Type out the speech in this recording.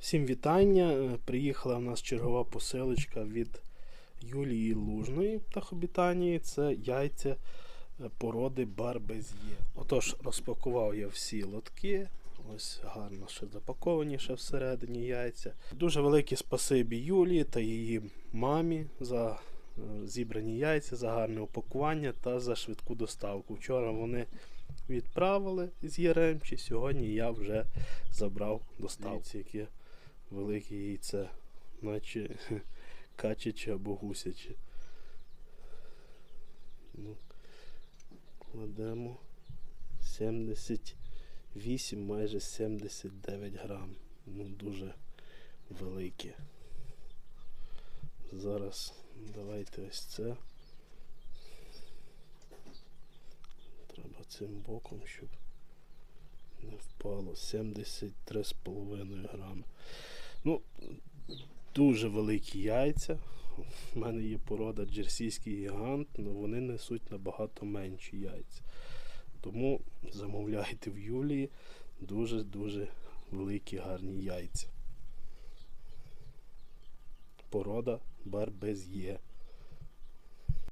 Всім вітання. Е, Приїхала в нас чергова посилочка від Юлії Лужної птахобітанії. Це яйця е, породи Барбез'є. Отож, розпакував я всі лотки. Ось гарно ще запаковані ще всередині яйця. Дуже велике спасибі Юлії та її мамі за е, зібрані яйця, за гарне упакування та за швидку доставку. Вчора вони відправили з Яремчі, сьогодні я вже забрав доставку. Дивіться, велике яйце, наче качаче або гусяче. Ну, кладемо 78, майже 79 грам. Ну, дуже велике. Зараз давайте ось це. Треба цим боком, щоб не впало. 73,5 грами. Ну, дуже великі яйця. У мене є порода джерсійський гігант, але вони несуть набагато менші яйця. Тому замовляйте в Юлії дуже-дуже великі гарні яйця. Порода Барбез'є.